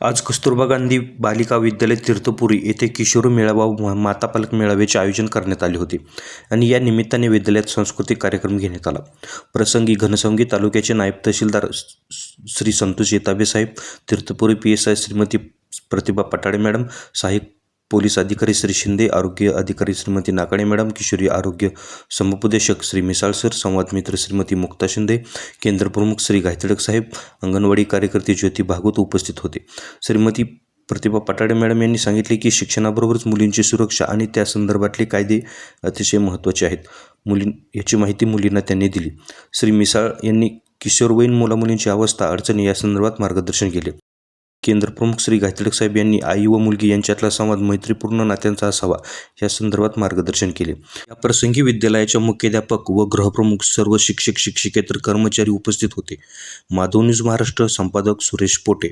आज कस्तुरबा गांधी बालिका विद्यालय तीर्थपुरी येथे किशोर मेळावा व माता पालक मेळाव्याचे आयोजन करण्यात आले होते आणि या निमित्ताने विद्यालयात सांस्कृतिक कार्यक्रम घेण्यात आला. प्रसंगी घनसंगी तालुक्याचे नायब तहसीलदार श्री संतोष येताबे साहेब Tirthpuri P S I Shrimati Pratibha Patade madam सहाय्यक पोलीस अधिकारी श्री शिंदे आरोग्य अधिकारी श्रीमती नाकाणे मॅडम किशोरी आरोग्य समुपदेशक श्री मिसाळ सर संवाद मित्र श्रीमती मुक्ता शिंदे केंद्र प्रमुख श्री गायतडक साहेब अंगणवाडी कार्यकर्ते ज्योती भागवत उपस्थित होते. श्रीमती प्रतिभा पटाडे मॅडम यांनी सांगितले की शिक्षणाबरोबरच मुलींची सुरक्षा आणि त्या संदर्भातले कायदे अतिशय महत्त्वाचे आहेत. मुलीं याची माहिती मुलींना त्यांनी दिली. श्री मिसाळ यांनी किशोरवयीन मुलामुलींची अवस्था अडचणी या संदर्भात मार्गदर्शन केले. केंद्र प्रमुख श्री गायतडक साहेब यांनी आई व मुलगी यांच्यातला संवाद मैत्रीपूर्ण नात्यांचा असावा या संदर्भात मार्गदर्शन केले. या प्रसंगी विद्यालयाच्या मुख्याध्यापक व गृहप्रमुख सर्व शिक्षक शिक्षिकेतर कर्मचारी उपस्थित होते. माधव न्यूज महाराष्ट्र संपादक सुरेश पोटे.